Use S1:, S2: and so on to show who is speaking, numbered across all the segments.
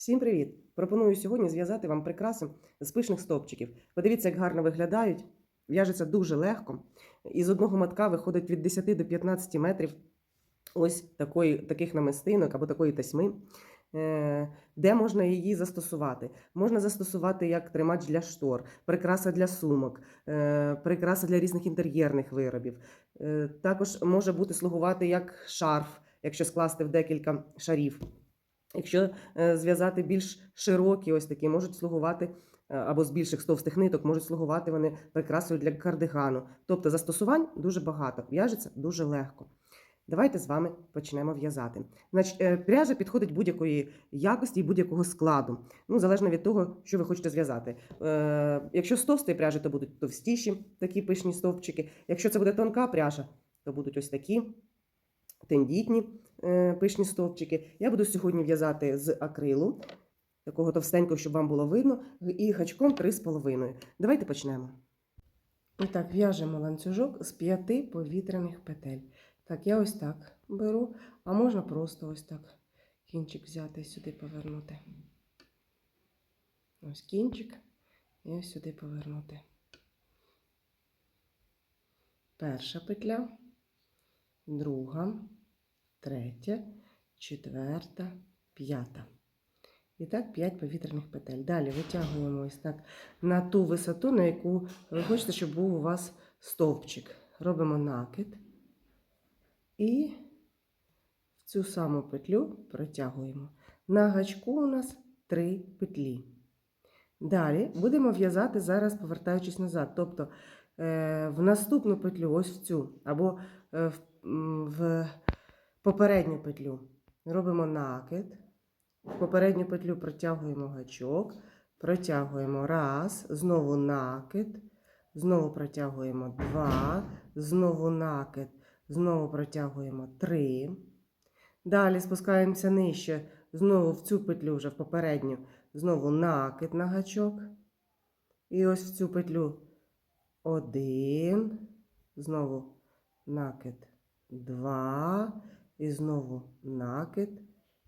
S1: Всім привіт! Пропоную сьогодні зв'язати вам прикраси з пишних стовпчиків. Подивіться, як гарно виглядають. В'яжеться дуже легко. Із одного матка виходить від 10 до 15 метрів ось такої, таких намистинок або такої тасьми. Е, Де можна її застосувати? Можна застосувати як тримач для штор, прикраса для сумок, е, прикраса для різних інтер'єрних виробів. Е, Також може бути слугувати як шарф, якщо скласти в декілька шарів. Якщо е, зв'язати більш широкі, ось такі, можуть слугувати е, або з більших з товстих ниток, можуть слугувати вони прикрасою для кардигану. Тобто застосувань дуже багато, в'яжеться дуже легко. Давайте з вами почнемо в'язати. Значить, е, пряжа підходить будь-якої якості і будь-якого складу, ну, залежно від того, що ви хочете зв'язати. Е, якщо з товстої пряжі, то будуть товстіші такі пишні стовпчики. Якщо це буде тонка пряжа, то будуть ось такі тендітні е, пишні стовпчики. Я буду сьогодні в'язати з акрилу, такого товстенького, щоб вам було видно, і гачком 3,5. Давайте почнемо. І так, в'яжемо ланцюжок з п'яти повітряних петель. Так, я ось так беру, а можна просто ось так кінчик взяти і сюди повернути. Ось кінчик і ось сюди повернути. Перша петля, друга, третя, четверта, п'ята. І так 5 повітряних петель. Далі витягуємо ось так на ту висоту, на яку ви хочете, щоб був у вас стовпчик. Робимо накид. І в цю саму петлю протягуємо. На гачку у нас 3 петлі. Далі будемо в'язати зараз, повертаючись назад. Тобто е, в наступну петлю, ось в цю, або е, в, в попередню петлю. Робимо накид. В попередню петлю протягуємо гачок, протягуємо раз, знову накид, знову протягуємо два, знову накид, знову протягуємо три. Далі спускаємося нижче, знову в цю петлю вже в попередню, знову накид на гачок. І ось в цю петлю. Один, знову накид два, і знову накид.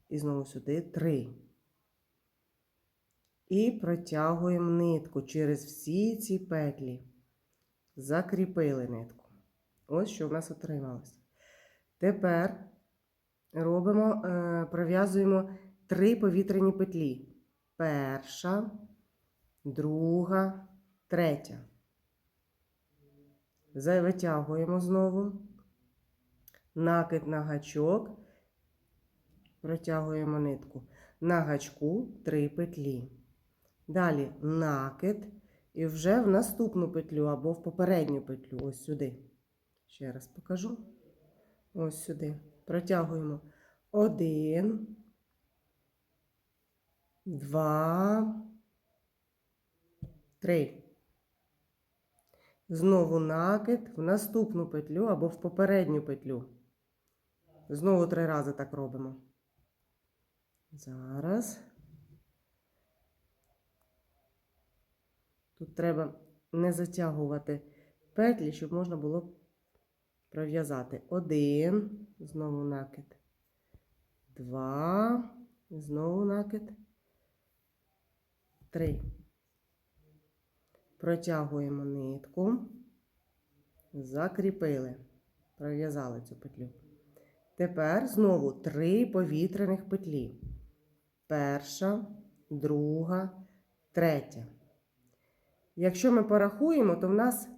S1: І знову сюди три. І протягуємо нитку через всі ці петлі. Закріпили нитку. Ось що в нас отрималось. Тепер робимо, е, пров'язуємо три повітряні петлі. Перша, друга, третя. Витягуємо знову. Накид на гачок протягуємо нитку. На гачку 3 петлі. Далі накид. І вже в наступну петлю або в попередню петлю. Ось сюди. Ще раз покажу. Ось сюди. Протягуємо один, два, три. Знову накид в наступну петлю або в попередню петлю. Знову три рази так робимо. Зараз. Тут треба не затягувати петлі, щоб можна було пров'язати. Один, знову накид. Два, знову накид. Три. Протягуємо нитку. Закріпили. Пров'язали цю петлю. Тепер знову три повітряних петлі. Перша, друга, третя. Якщо ми порахуємо, то в нас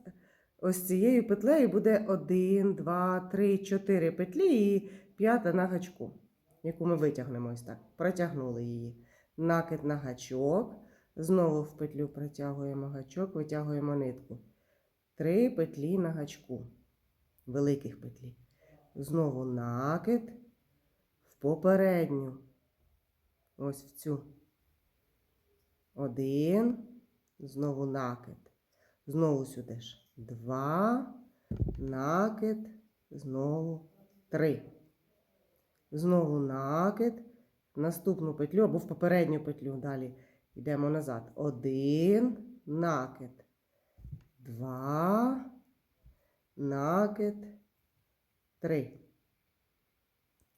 S1: ось цією петлею буде 1, 2, 3, 4 петлі і п'ята на гачку, яку ми витягнемо ось так. Протягнули її. Накид на гачок. Знову в петлю протягуємо гачок, витягуємо нитку. Три петлі на гачку. Великих петлі. Знову накид в попередню. Ось в цю. Один. Знову накид. Знову сюди ж. Два. Накид. Знову три. Знову накид. Наступну петлю або в попередню петлю. Далі йдемо назад. Один. Накид. Два. Накид. Три.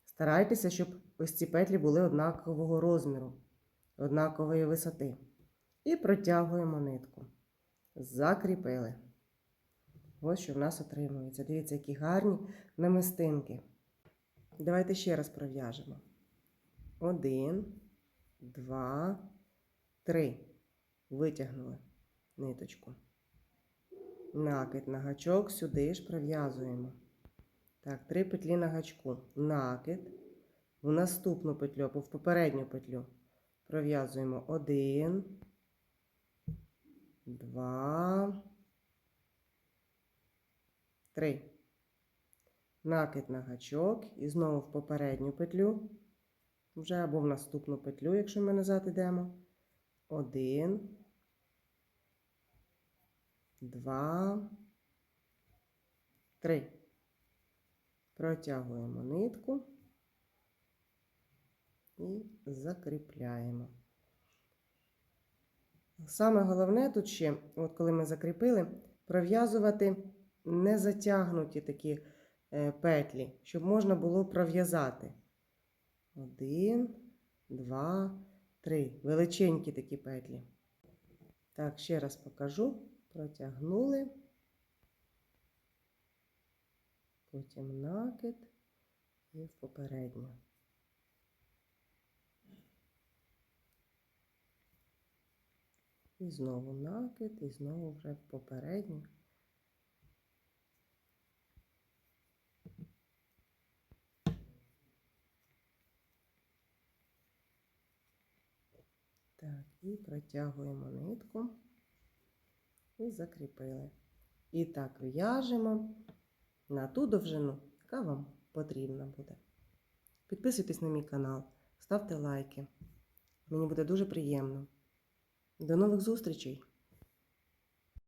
S1: Старайтеся, щоб ось ці петлі були однакового розміру. однакової висоти. І протягуємо нитку. Закріпили. Ось що в нас отримується. Дивіться, які гарні намистинки. Давайте ще раз пров'яжемо. Один, два, три. Витягнули ниточку. Накид на гачок сюди ж пров'язуємо. Так, три петлі на гачку. Накид. В наступну петлю або в попередню петлю пров'язуємо один, два, три. Накид на гачок і знову в попередню петлю. Вже або в наступну петлю, якщо ми назад йдемо. Один, два, три. Протягуємо нитку і закріпляємо. Саме головне тут ще, от коли ми закріпили, пров'язувати не затягнуті такі е, петлі, щоб можна було пров'язати. Один, два, три. Величенькі такі петлі. Так, ще раз покажу. Протягнули. Потім накид і в попередню. І знову накид, і знову вже в попередню. Так, і протягуємо нитку і закріпили. І так в'яжемо на ту довжину, яка вам потрібна буде. Підписуйтесь на мій канал, ставте лайки. Мені буде дуже приємно. До нових зустрічей!